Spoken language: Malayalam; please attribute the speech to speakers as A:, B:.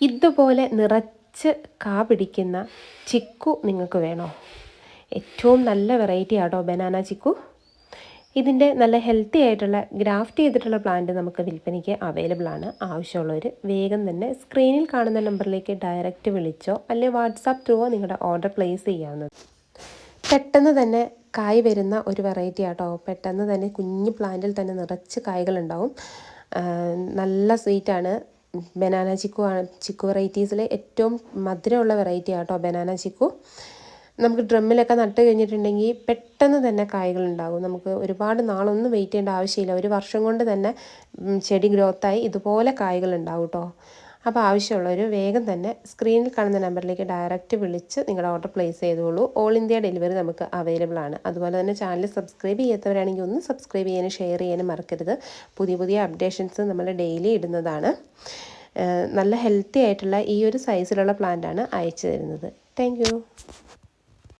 A: ഇതുപോലെ നിറച്ച് കാ പിടിക്കുന്ന ചിക്കു നിങ്ങൾക്ക് വേണോ? ഏറ്റവും നല്ല വെറൈറ്റി ആട്ടോ ബനാന ചിക്കു. ഇതിന്റെ നല്ല ഹെൽത്തി ആയിട്ടുള്ള ഗ്രാഫ്റ്റ് ചെയ്തിട്ടുള്ള പ്ലാന്റ് നമുക്ക് വിൽപ്പനയ്ക്ക് അവൈലബിൾ ആണ്. ആവശ്യമുള്ളവർ വേഗം തന്നെ സ്ക്രീനിൽ കാണുന്ന നമ്പറിലേക്ക് ഡയറക്റ്റ് വിളിച്ചോ അല്ലെങ്കിൽ വാട്സാപ്പ് ത്രൂവോ നിങ്ങളുടെ ഓർഡർ പ്ലേസ് ചെയ്യാവുന്നത്. പെട്ടെന്ന് തന്നെ കായ് വരുന്ന ഒരു വെറൈറ്റി ആട്ടോ. പെട്ടെന്ന് തന്നെ കുഞ്ഞു പ്ലാന്റിൽ തന്നെ നിറച്ച് കായ്കളുണ്ടാവും നല്ല സ്വീറ്റാണ് ബനാന ചിക്കു ആണ്. ചിക്കു വെറൈറ്റീസിലെ ഏറ്റവും മധുരമുള്ള വെറൈറ്റി ആട്ടോ ബനാന ചിക്കു. നമുക്ക് ഡ്രമ്മിലൊക്കെ നട്ട് കഴിഞ്ഞിട്ടുണ്ടെങ്കിൽ പെട്ടെന്ന് തന്നെ കായ്കൾ ഉണ്ടാകും. നമുക്ക് ഒരുപാട് നാളൊന്നും വെയിറ്റ് ചെയ്യേണ്ട ആവശ്യമില്ല. ഒരു വർഷം കൊണ്ട് തന്നെ ചെടി ഗ്രോത്തായി ഇതുപോലെ കായ്കൾ ഉണ്ടാവും കേട്ടോ അപ്പോൾ ആവശ്യമുള്ളവർ വേഗം തന്നെ സ്ക്രീനിൽ കാണുന്ന നമ്പറിലേക്ക് ഡയറക്റ്റ് വിളിച്ച് നിങ്ങളുടെ ഓർഡർ പ്ലേസ് ചെയ്തോളൂ. ഓൾ ഇന്ത്യ ഡെലിവറി നമുക്ക് അവൈലബിൾ ആണ്. അതുപോലെ തന്നെ ചാനൽ സബ്സ്ക്രൈബ് ചെയ്യാത്തവരാണെങ്കിൽ ഒന്ന് സബ്സ്ക്രൈബ് ചെയ്യാനും ഷെയർ ചെയ്യാനും മറക്കരുത്. പുതിയ പുതിയ അപ്ഡേഷൻസ് നമ്മൾ ഡെയിലി ഇടുന്നതാണ്. നല്ല ഹെൽത്തി ആയിട്ടുള്ള ഈ ഒരു സൈസിലുള്ള പ്ലാന്റാണ് അയച്ചു തരുന്നത്. താങ്ക്